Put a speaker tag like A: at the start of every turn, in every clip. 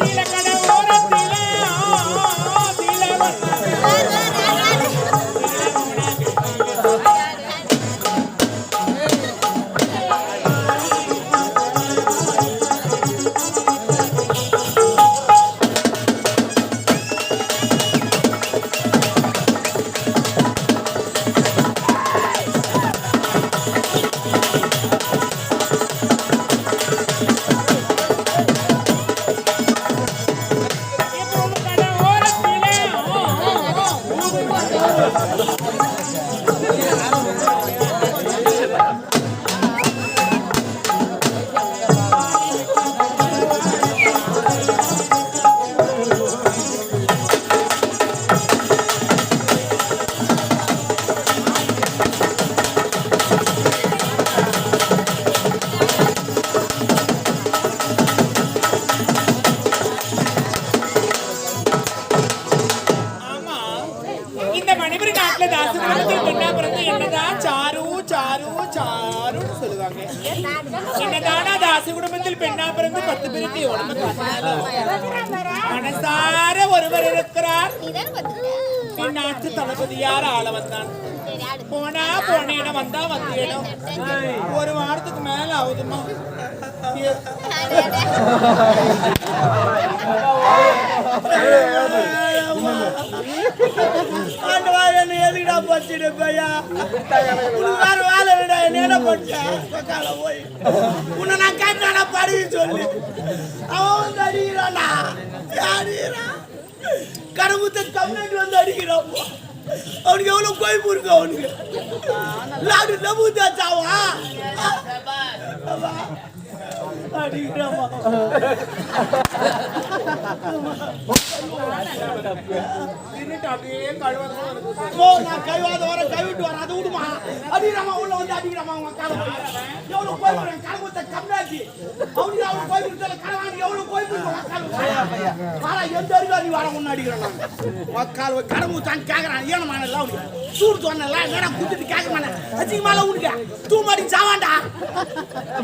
A: சீல கடை ஒரு வாரத்துக்கு மேல ஆகுதுமா
B: ஆண்டவா என்ன எதுக்குடா பச்சிடு பையா வேற வேலை விட என்ன பச்சேன் போய். உன்னை நான் கேட்டானா படிக்க சொல்லி. அவன் அடிக்கிறானா? அடிக்கிறான். கடவுத்த கம்ப்ளைண்ட் வந்து அடிக்கிறான் அவனுக்கு எவ்வளவு கோய்ப்பு இருக்கு அவனுக்கு? அடிக்கிறாமா
A: தின்னுட்டு அப்படியே
B: ஓ நான் கைவாத வர கைவிட்டு வர அதை விடுமா அடிக்கிறாமா உள்ள வந்து அடிக்கிறாமா அவங்க காலம் எவ்வளவு கோயில் கடவுத்த கம்னாச்சி அவனுக்கு அவன் கோயில் கடவாங்க எவ்வளவு கோயில் வாடா எந்த அதிகாரி வாட முன்ன அடிக்கிறான் நான் மக்கால் கடம்பு தான் கேக்குறான் ஏனமான எல்லாம் அவனுக்கு சூடு சொன்னல என்னடா குடுத்துட்டு கேட்க மாட்டேன் அதிகமால உனக்கு தூமாடி சாவாண்டா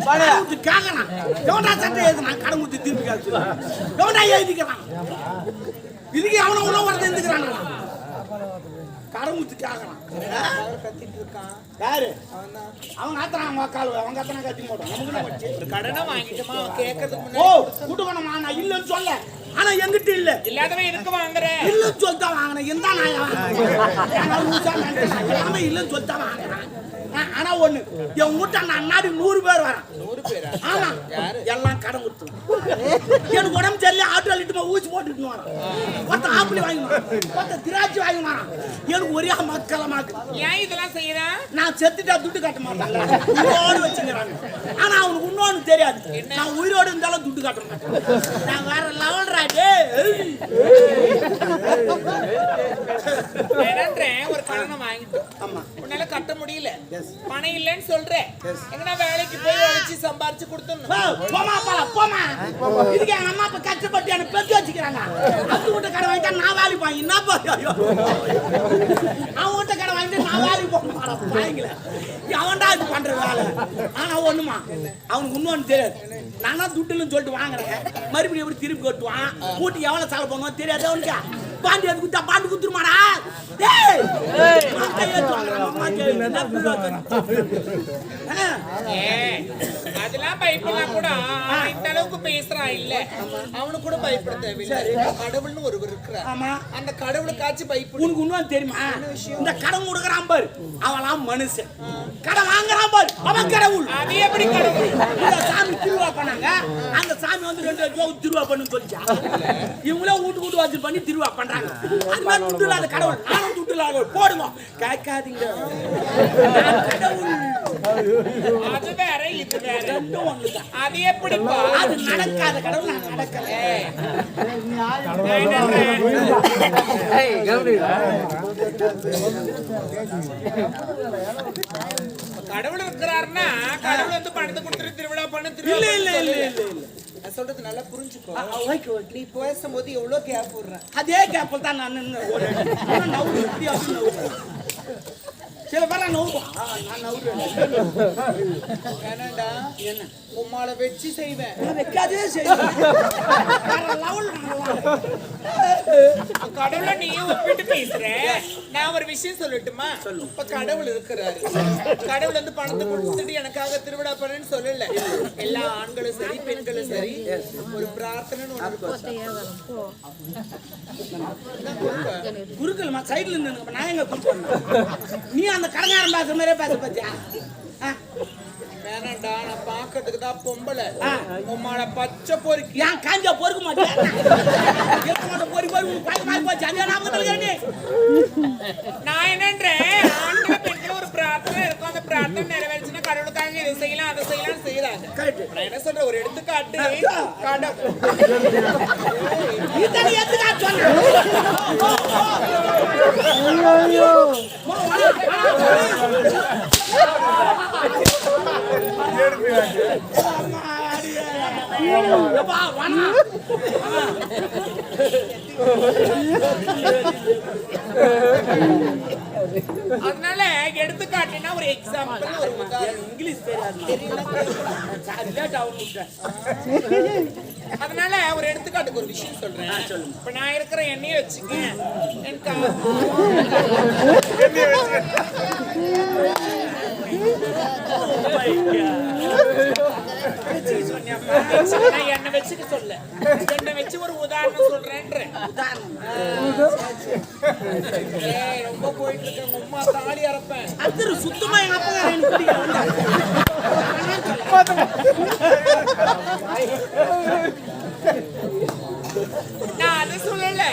B: கடவுத்து கேக்குறான் எவன்டா சட்டை எழுதுனா கடமுத்து திருப்பி கேட்கு எவன்டா எழுதிக்கிறான்? இதுக்கு அவன உள்ள வரது எழுதுக்கிறான் கடமுத்து கேக்குறான் யாரு? அவன் ஆத்தனா மக்கால் அவன் கத்தனா கத்தி போட்டான். நமக்கு
A: கடனை வாங்கிட்டோமா அவன் கேட்கறதுக்கு
B: ஓ குட்டுக்கணுமா நான் இல்லைன்னு சொல்ல. ஆனா எங்கிட்ட இல்ல.
A: இல்லாதவன் எதுக்கு வாங்குற?
B: இல்லைன்னு சொல்லிட்டு வாங்கினேன். எந்த நான் இல்லைன்னு சொல்லிட்டு வாங்கினேன். ஆனா ஒண்ணு. என் வீட்டை நான் நாடி நூறு பேர் வரேன்.
A: நூறு பேரா?
B: ஆமா. எல்லாம் கடன் கொடுத்து. எனக்கு உடம்பு சரியில்லை ஆட்டோ அள்ளிட்டு போய் ஊசி போட்டுட்டு வரான் ஒருத்த ஆப்பிளி வாங்கி வரான் ஒருத்த திராட்சை வாங்கி வரான் எனக்கு ஒரே மக்களமாக்கு
A: ஏன் இதெல்லாம் செய்யறான்
B: நான் செத்துட்டா துட்டு கட்ட மாட்டேன் உயிரோடு வச்சுக்கிறாங்க. ஆனா அவனுக்கு இன்னொன்னு தெரியாது. நான் உயிரோடு இருந்தாலும் துட்டு கட்ட மாட்டேன். நான் வேற லெவல் ராஜே
A: ஒரு கடனை வாங்கிட்டோம்
B: ஆமா.
A: உன்னால கட்ட முடியல. பணம் இல்லைன்னு சொல்றேன் எங்கன்னா வேலைக்கு போய் உழைச்சி சம்பாரிச்சு கொடுத்துடணும்.
B: போமா பாலா போமா இதுக்கு எங்க அம்மா அப்பா கஷ்டப்பட்டு எனக்கு பெத்து வச்சுக்கிறாங்க. அவங்க வீட்டு கடை வாங்கிட்டா நான் வேலைக்கு போய் என்ன போய் அவன் வீட்டு கடை வாங்கிட்டு நான் வேலைக்கு போக வாங்கிக்கல அவன்டா இது பண்ற வேலை? ஆனா ஒண்ணுமா? அவனுக்கு இன்னொன்னு தெரியாது. நானா துட்டுன்னு சொல்லிட்டு வாங்குறேன். மறுபடியும் எப்படி திருப்பி கட்டுவான்? கூட்டி எவ்வளவு செலவு பண்ணுவான் தெரியாது அவனுக்கு பாண்டி அது குத்தா பாண்டு குத்துருமாடா டேய்
A: அதெல்லாம் பயப்படலாம் கூட இந்த அளவுக்கு பேசுறான் இல்ல அவனு கூட பயப்பட தேவையில்லை கடவுள்னு ஒருவர் இருக்கிறார்
B: ஆமா
A: அந்த கடவுளுக்காச்சும் பயப்படும்
B: உனக்கு இன்னும் தெரியுமா இந்த கடன் கொடுக்குறான் பாரு அவன்லாம் மனுஷன் கடன் வாங்குறான் பாரு அவன் கடவுள்
A: அது எப்படி கடவுள்
B: இந்த சாமி திருவா பண்ணாங்க அந்த சாமி வந்து ரெண்டு லட்சம் திருவா பண்ணு சொல்லிச்சா இவங்களே வீட்டு வீட்டு வாசல் பண்ணி திருவா பண்றாங்க அது மாதிரி துட்டு இல்லாத கடவுள் நானும் போடுங்க. கேட்காதீங்க.
A: அது வேற இது வேற.
B: ரெண்டும் ஒண்ணுதான்.
A: அது எப்படிப்பா?
B: அது நடக்காத கடவுள் நான் நடக்கல?
A: கடவுள் இருக்கிறாருன்னா கடவுள் வந்து பணத்தை கொடுத்துட்டு திருவிழா பண்ணு திருவிழா
B: இல்ல இல்ல. இல்ல இல்ல.
A: நான் சொல்றது நல்லா புரிஞ்சுக்கோ.
B: Okay okay.
A: நீ பேசும்போது எவ்வளவு கேப் விடுறேன்
B: அதே கேப்பில் தான் நான். ஆனா நவுறு அப்படி நவுறு. சில பேர் நவுருவான் ஆ, நான் நவுறுவேன்.
A: வேணாண்டா.
B: என்ன?
A: உம்மால வச்சு செய்வேன்.
B: நான் வைக்காதே செய்வேன்.
A: கடவுளை நீயும் ஒப்பிட்டு பேசுற. நான் ஒரு விஷயம் சொல்லட்டுமா? இப்ப கடவுள் இருக்கிறாரு. கடவுள் வந்து பணத்தை கொடுத்துட்டு எனக்காக திருவிழா பண்ணு சொல்லல. எல்லா ஆண்களும் சரி பெண்களும் சரி ஒரு பிரார்த்தனைன்னு இருக்கும்.
B: குருக்கள்மா சைடுல இருந்து நான் எங்க கூப்பிட்டு நீ அந்த கடங்காரன் பேசுற மாதிரியே பேச பத்தியா
A: வேணாண்டா நான் பாக்கிறதுக்கு தான் பொம்பளை. உம்மாட பச்சை பொறுக்கி.
B: ஏன் காஞ்சா பொறுக்க மாட்டேன். பொறி பொறி உனக்கு பாய்க்க மாதிரி போச்சு. அதே ஞாபகத்துல நீ
A: நான் என்னன்றேன்? பெண்களும் ஒரு பிரார்த்தனை இருக்கும். அந்த பிரார்த்தனை நிறைவேறுச்சுன்னா கடவுளுக்காக இதை செய்யலாம் அதை செய்யலாம் செய்யறாங்க நான் என்ன சொல்றேன்? ஒரு எடுத்துக்காட்டு. கடவுள்
B: இத்தனை எப்பா, வேணாம்.
A: அதனால எடுத்துக்காட்டுனா ஒரு எக்ஸாம்பிள் ஒரு உதாரணம்.
B: இங்கிலீஷ் தெரியாது
A: அதனால ஒரு எடுத்துக்காட்டுக்கு ஒரு விஷயம் சொல்றேன். இப்ப நான் இருக்கிற எண்ணெயை வச்சுக்க. எனக்கு என்னை வச்சுக்க சொல்ல என்னை வச்சு ஒரு உதாரணம் சொல்றேன்றேன் ரொம்ப போயிட்டு இருக்கேன் உங்க தாலி அறப்பேன்
B: அது சுத்தமா எங்க அப்பா எனக்கு
A: நான் சொல்லல.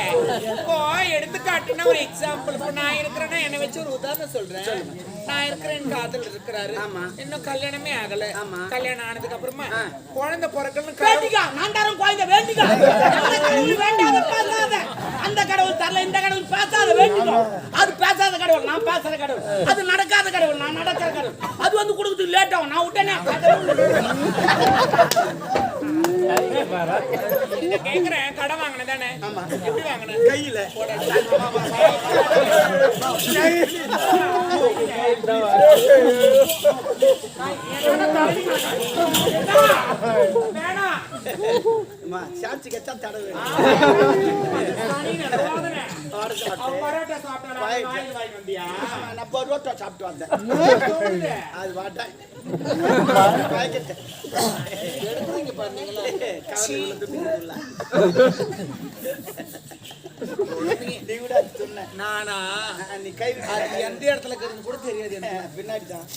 A: இப்போ எடுத்துக்காட்டுனா ஒரு எக்ஸாம்பிள் இப்போ நான் இருக்கிறேன்னா என்னை வச்சு ஒரு உதாரணம் சொல்றேன். நான் இருக்கிறேன் காதல் இருக்கிறாரு. இன்னும் கல்யாணமே ஆகல. கல்யாணம் ஆனதுக்கு அப்புறமா குழந்தை பிறக்கணும்
B: வேண்டிக்கா நான்டாரம் குழந்தை வேண்டிக்கா. அந்த கடவுள் வேண்டாத பேசாத. அந்த கடவுள் தரல இந்த கடவுள் பேசாத வேண்டிக்கோ. அது பேசாத கடவுள் நான் பேசாத கடவுள். அது நடக்காத கடவுள் நான் நடக்கிற கடவுள். அது வந்து கொடுக்குறது லேட் ஆகும். நான் விட்டேனே
A: நீங்க கேக்குறேன் கடை வாங்கினேன் தானே? எப்படி வாங்கினேன்
B: கையில. சாட்சி கச்சா தடவை. நான் பரோட்டா சாப்பிட்டு வந்தேன். அது வாட்டேன் பாக்கெட்டு சொன்ன
A: நானா?
B: நீ கை
A: அது எந்த இடத்துல இருக்குதுன்னு கூட தெரியாது எனக்கு.
B: பின்னாடி தான்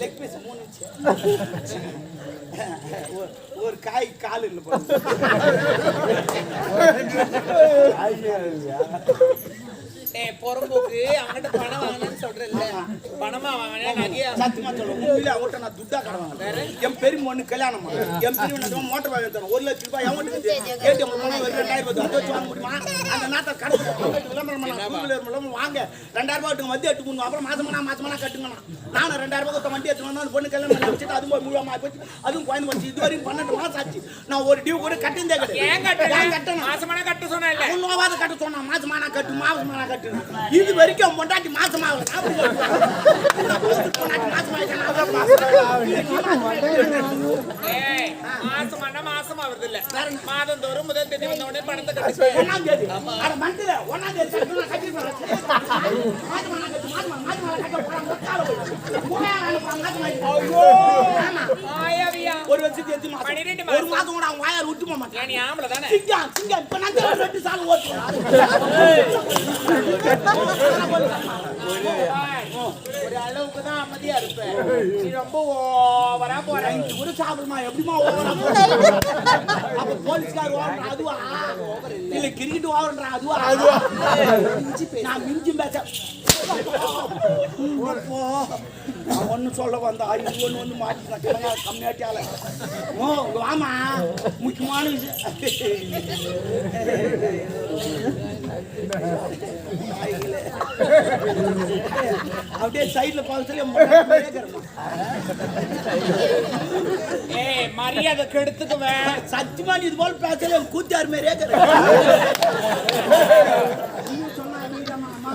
B: லெக் பீஸ் மூணு. ஒரு- காய் கால் இல்லை
A: பொறம்போக்கு அவன்கிட்ட பணம் வாங்கினேன்னு சொல்றேன்ல பணமா வாங்கினேன் நகையா
B: சத்தியமா சொல்றேன். உண்மையிலே அவன்கிட்ட நான் துட்டா கடன் வாங்கினேன். என் ஒண்ணு கல்யாணம். என் நான் மோட்டார் வாங்கி தரேன். ஒரு லட்சம் ரூபாய் போனா ஒரு ரெண்டாயிரம் ரூபாய் அதை வச்சு வாங்க முடியுமா? அந்த நாட்டை கடன் வாங்கி விளம்பரம் விளம்பரம் வாங்க. ரெண்டாயிரம் ரூபாய் வட்டி எடுத்து கொடுங்க. அப்புறம் மாசமானா மாசமானா கட்டுங்கண்ணா. நானும் ரெண்டாயிரம் ரூபாய் கொடுத்த வண்டி அந்த பொண்ணு கல்யாணம் பண்ணி வச்சுட்டு அதுவும் போய் முழுவா போச்சு. அதுவும் குழந்தை போச்சு. இது வரைக்கும் பன்னெண்டு மாசம் ஆச்சு. நான் ஒரு டியூ கூட கட்டினதே கிடையாது. கட்டணும்?
A: மாசமான கட்ட சொன்னேன்ல
B: அவன் நோவாத கட்ட சொன்னான். மாசமானா கட்டு, மாசமானா கட்டு. இது வரைக்கும் அவன் பொண்டாட்டி மாசமாகல. நான் எப்படி கட்டுவேன்?
A: இல்ல மாதம் தோறும் முதல் தேதி வந்த உடனே பணத்தை
B: தேதி. தேதி ஒரு
A: பன்னிரெண்டு
B: ஒரு கூட வாயார் விட்டு போக
A: நீ ஆம்பளை தானே
B: சிங்கம், சிங்கம். இப்ப நான் ரெண்டு
A: ஒரு அளவுக்கு தான் அமைதியா இருப்பேன். நீ ரொம்ப ஓவரா போற.
B: இது கூட சாப்பிடுமா, எப்படிம்மா ஓவரா? அப்ப போலீஸ்கார் ஓவரா, அதுவா? இல்ல, கிரிக்கெட் ஓவரா, அதுவா? நான் மிஞ்சி பேச. ஒண்ணு சொல்ல வந்தா இது ஒண்ணு வந்து மாட்டிட்டேன் கிழங்கா கம்மியாட்டியால. ஓ இங்க வாமா முக்கியமான விஷயம். அப்படியே சைடுல இருக்கிறமா.
A: ஏய் மரியாதை கெடுத்துக்குவேன்
B: சத்தியமா இது போல பேசல என் கூத்தியார்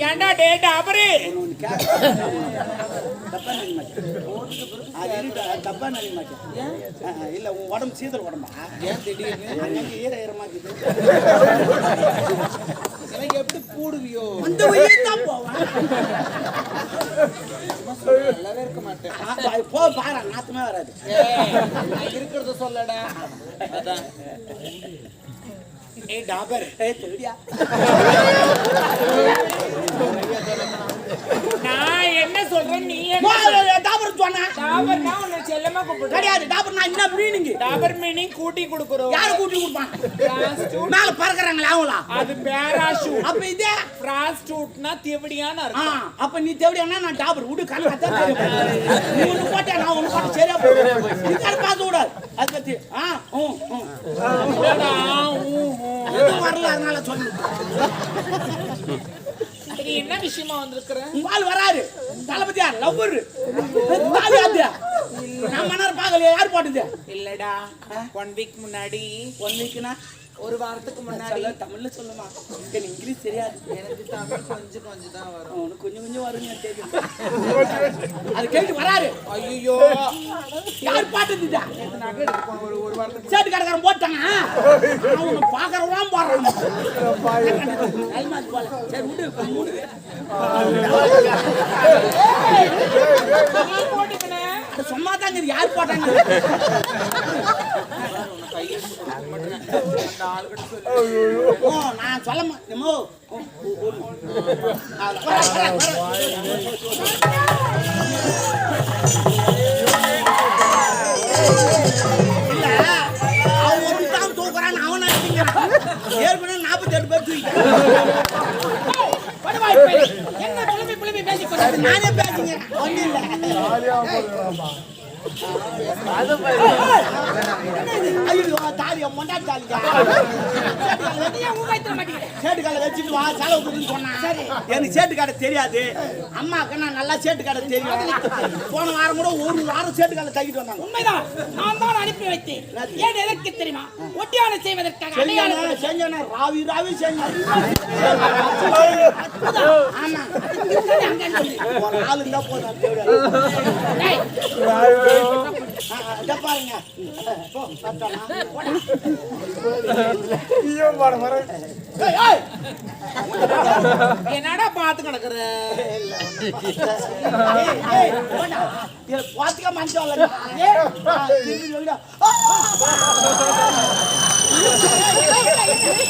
A: ஏண்டா டேட் அவரு
B: தப்பா நினைக்க இல்ல உன் உடம்பு சீதல் உடம்பா? ஏன் திடீர்னு? ஈர ஈரமாக்குது
C: எனக்கு எப்படி கூடுவியோ?
B: அந்த உயிர் தான் போவான்
C: நல்லாவே இருக்க மாட்டேன்.
B: பா- போ பாரு நாத்தமே வராது.
C: இருக்கிறத சொல்லடா. அதான்.
A: ஏய் டாபர்.
B: ஏய், தெரியா
A: நான் என்ன சொல்றேன் நீ என்ன
B: டாபர் சொன்னா
A: டாபர்னா உன்னை செல்லமா கூப்பிடுறேன்.
B: கிடையாது டாபர் நான் என்ன மீனிங்
A: டாபர் மீனிங் கூட்டி கொடுக்குறோம்.
B: யாரு கூட்டி கொடுப்பான்?
A: Prostitute.
B: மேல பறக்குறாங்களா அவங்களா?
A: அது பேராஷூட்
B: அப்ப இதே?
A: பிராஸ்டியூட்னா திவடியான அர்த்தம்.
B: அப்ப நீ தேவையான நான் டாபர்? விடு கண்ணு நீ போட்டா நான் ஒண்ணு போட்டா சரியா போயிடும். நீ கரை பார்த்து விடாது அது பத்தி ஆ
A: ஊ,
B: வரல அதனால சொல்லு.
A: நீ என்ன விஷயமா வந்திருக்கிற?
B: ஆள் வராரு தளபதியா லவ்வர். தாலியாத்தியா நான் மன்னர் பார்க்கலையா யார் போட்டது?
A: இல்லடா. ஒன் வீக் முன்னாடி.
B: ஒன் வீக்னா
A: ஒரு வாரத்துக்கு முன்னாடி.
B: தமிழ்ல சொல்லுமா? எனக்கு இங்கிலீஷ் தெரியாது.
C: எனக்கு தமிழ் கொஞ்சம் கொஞ்சம் தான் வரும்.
B: உனக்கு கொஞ்சம் கொஞ்சம் வருங்க தெரியும். அது கேட்டு வராரு.
A: ஐயோ
B: யார் பாட்டுதா
C: ஒரு ஒரு வாரத்துக்கு.
B: சேட்டு கடைக்காரன் போட்டாங்க அவனை பாக்குறவன் போடுறான். போல. சரி விடு அது சும்மா தாங்க யார் போட்டாங்க
C: அந்த ஆளுகிட்ட சொல்லி
B: ஓ நான் சொல்ல மாட்டேமோ ஏற்கனவே நாற்பத்தி எட்டு பேர் தூக்கிட்டான் என்ன புலம்பி புலம்பி நானே பேசுங்க ஒன்றும் இல்லை ஐயோ தாலியா மொண்டா தாலியா சேட்டு கடை வச்சுட்டு வா செலவு கொடுன்னு சொன்னான். எனக்கு சேட்டு கடை தெரியாது. அம்மாவுக்கு நான் நல்லா சேட்டு கடை தெரியும்? போன வாரம் கூட ஒரு வாரம் சேட்டு கடை தங்கிட்டு வந்தாங்க.
D: உண்மைதான். நான் தான் அனுப்பி வைத்தேன். ஏன் எதற்கு தெரியுமா? ஒட்டியானம் செய்வதற்காக
B: செஞ்சேனே, ராவி ராவி செஞ்சேன்? ஆமா. ஒரு ஆள் இருந்தா போதும் தேவையாது
D: ஏய்,
B: ஆ, ஆ, இதோ பாருங்க போ, சாப்பிட்டானா?
A: என்னடா பார்த்து கிடக்குற
B: பாத்துக்க மனுஷன் இல்லைடா. ஏய், ஆ, திரும்பி வைடா. ஆ, ஆ. அதை சுத்தி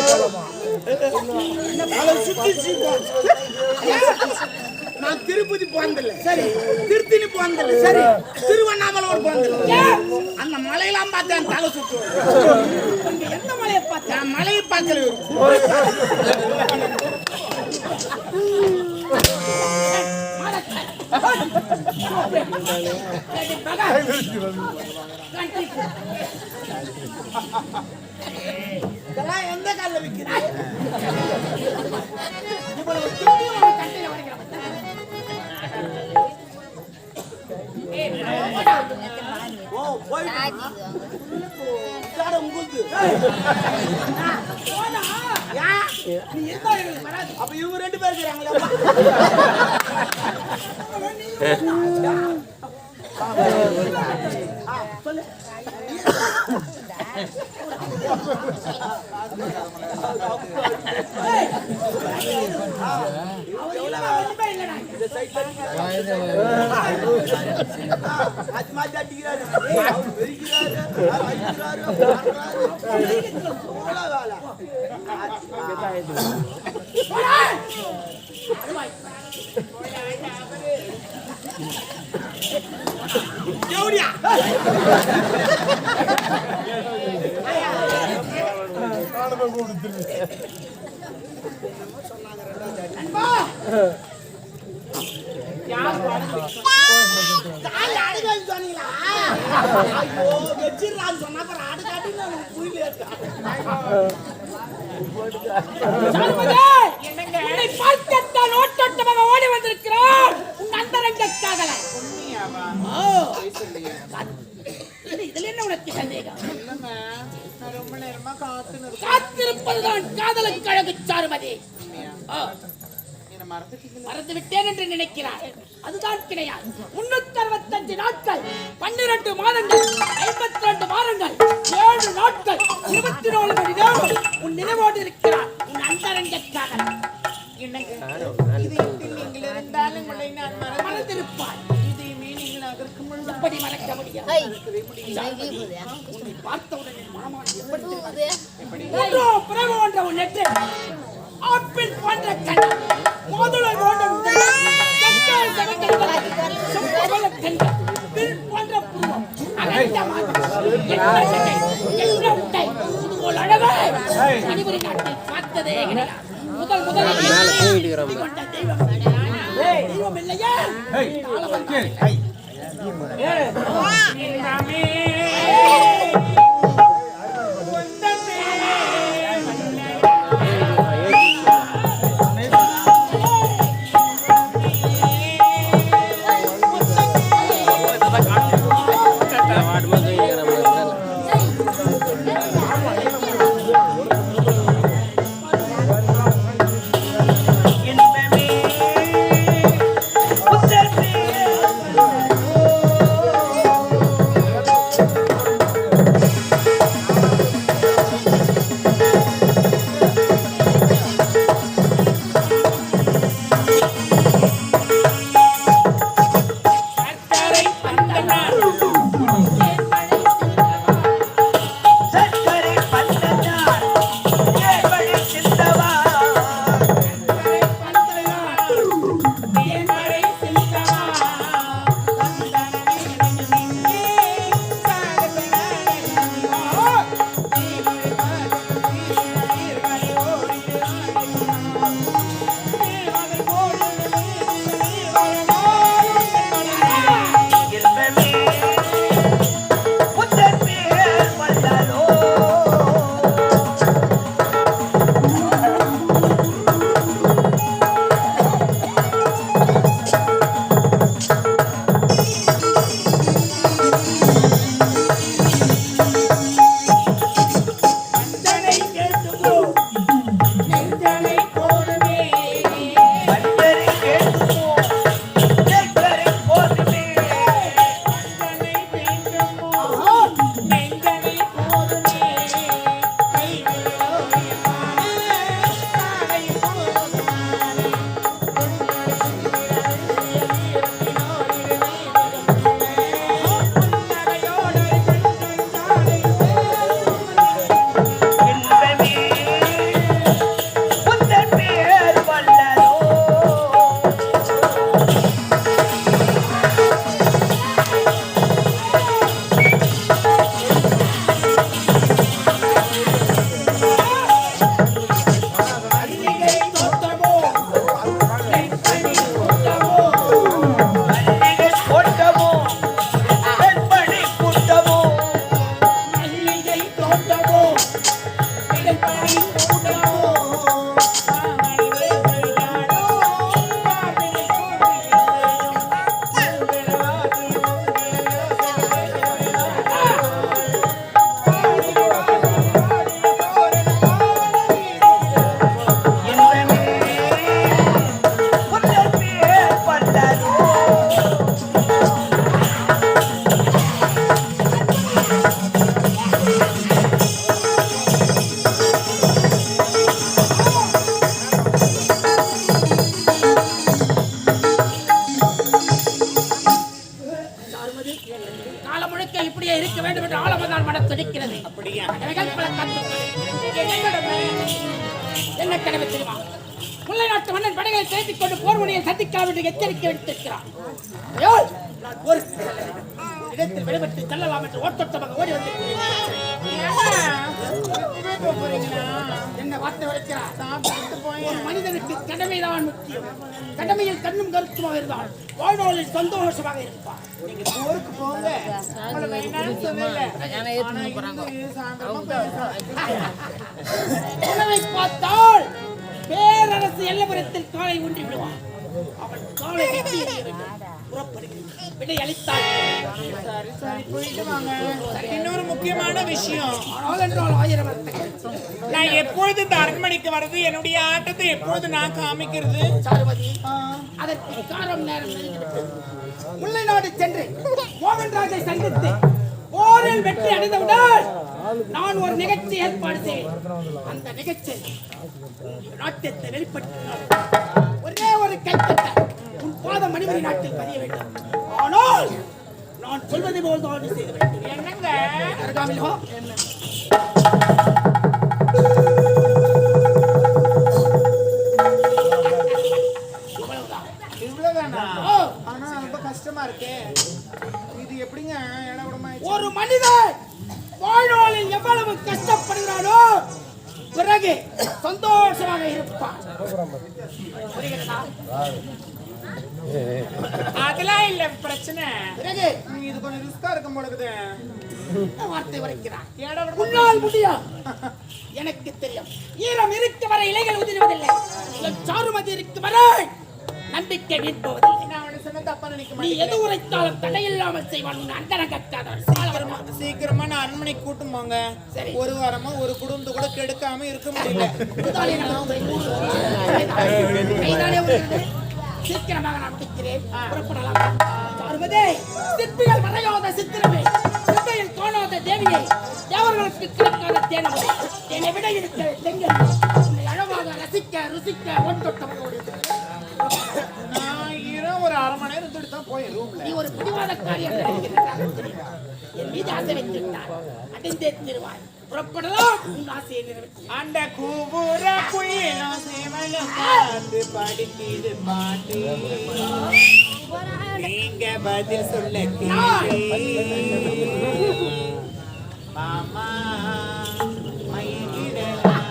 B: சீப்போம். நான் திருப்பதி போனதில்லை சரி திருத்தணி போனதில்லை சரி திருவண்ணாமலை போனதில்லை அந்த மலையெல்லாம் பார்த்தேன் தலை சுத்து எந்த மலையை பார்த்தேன் மலையை பார்க்கல இதெல்லாம் எந்த காலில் விற்கிறது இவ்வளவு திட்டி ஒரு கட்டையில வராது. அப்ப இவங்க ரெண்டு பேர் இருக்கிறாங்களே ஆ, சொல்லு அது மாதிரி அடிக்கிறாரு அவர் வெறிக்கிறாரு அவர் அடிக்கிறாரு சொன்னாங்க அவ்வளவு வேலை. ஜவுடியா
A: யார் பாடுறது?
B: கால் அடுக்கான்னு சொன்னீங்களா? ஐயோ, வச்சிடுறான்னு சொன்னா அப்புறம் அடுக்காட்டின்னு எனக்கு புரியலையே.
D: சாருமதி, உன்னை பார்க்கத்தான் ஓட்டோட்டமாக ஓடி வந்திருக்கிறார் உன் அந்தரங்க இதுல என்ன உனக்கு சந்தேகம் காத்திருப்பதுதான் காதலுக்கு அழகு சாருமதி. மறந்து விட்டேன் என்று நினைக்கிறார். அதுதான் கிடையாது. முன்னூத்தி அறுபத்தஞ்சு நாட்கள் பன்னிரண்டு மாதங்கள் ஐம்பத்தி ரெண்டு வாரங்கள் ஏழு நாட்கள் இருபத்தி நாலு மணி நேரம் உன் நினைவோடு இருக்கிறார். உன் அந்தரங்க காதலன்
A: என்னங்க? இது எப்படி நீங்கள் இருந்தாலும் உங்களை நான் மறந்து-
D: மறந்திருப்பார்
A: இதையுமே நீங்கள் அதற்கு முன்பு
D: எப்படி மறக்க
A: முடியாது.
D: பார்த்தவுடனே எப்படி நெற்றி ஆப்பிள் போன்ற கண்ணம் மோதுளை போன்ற புருவம். பார்த்ததே கிடையாது. முதல் தெய்வம். இல்லையா.
A: பந்தனா.
D: என்று எச்சரிக்கை விடுத்திருக்கிறார் வேண்டும். இடத்தில் விடுபட்டு செல்லலாம் என்று ஓட்டோட்டமாக ஓடி வந்திருக்கிறேன். என்ன வார்த்தை உரைக்கிறார் ஒரு மனிதனுக்கு கடமைதான் முக்கியம். கடமையில் கண்ணும் கருத்துமாக இருந்தால் வாழ்நாளில் சந்தோஷமாக இருப்பார்
A: நீங்க போருக்கு போங்க.
D: உணவை பார்த்தால் பேரரசு எல்லபுரத்தில் காலை ஊன்றி விடுவான். காலை
A: சரி சரி போயிட்டு வாங்க. இன்னொரு முக்கியமான விஷயம்.
D: ஆனால் என்றால் ஆயிரம்
A: நான் எப்பொழுது இந்த அரண்மனைக்கு வர்றது? என்னுடைய ஆட்டத்தை எப்பொழுது நான் காமிக்கிறது?
D: சாருமதி அதற்கு காரம் நேரம் முல்லை நாடு சென்று மோகன்ராஜை சந்தித்து போரில் வெற்றி அடைந்தவுடன் நான் ஒரு நிகழ்ச்சி ஏற்பாடு செய்வேன் அந்த நிகழ்ச்சி உங்கள் நாட்டியத்தை ஒரே ஒரு கைத்தட்ட உன் பாத மணிமணி நாட்டில் பதிய வேண்டும். ஆனால் நான் சொல்வதை போல் தான் செய்த வேண்டும்.
A: என்னங்க?
D: அருகாமிலோ இவ்வளவுதான் உன்னால் எனக்கு தெரியும். ஈரம் இருக்க வரை இலைகள் உதிர்வதில்லை. சாருமதி இருக்க வரை நம்பிக்கை நிற்பவதில்லை
A: நான் அவனை சொன்ன தப்பா நினைக்க
D: நீ
A: மாட்டேன்
D: எது உரைத்தாலும் தடையில்லாமல் செய்வான். கட்டாதான்
A: சீக்கிரமா சீக்கிரமா நான் அரண்மனைக்கு கூட்டும் போங்க.
D: சரி.
A: ஒரு வாரமா ஒரு குடும்பத்தை கூட கெடுக்காம இருக்க முடியல.
D: சீக்கிரமாக நான் முடிக்கிறேன். சிற்பிகள் வரையாத சித்திரமே. சிந்தையில் தோணாத தேவியை தேவர்களுக்கு கிடைக்காத தேனமே என்னை விட இருக்கிற செங்கல் உன்னை அழகாக ரசிக்க ருசிக்க ஒன்றொட்டவரோடு
A: இரவு ஒரு அரை மணி நேரம் இருந்துட்டு தான் போய் ரூம்ல
D: நீ ஒரு நினைக்கிறார்கள் தெரியும். என் மீது ஆசை வைத்து விட்டார் அடைந்தே திருவாய். புறப்படலாம். உன் ஆசையை நிறைவேற்றி.
A: அந்த கூபுர குயிலும் சேவலும் பார்த்து படிக்குது பாட்டு. நீங்க பதில் சொல்ல மாமா மயங்கிடலாம்.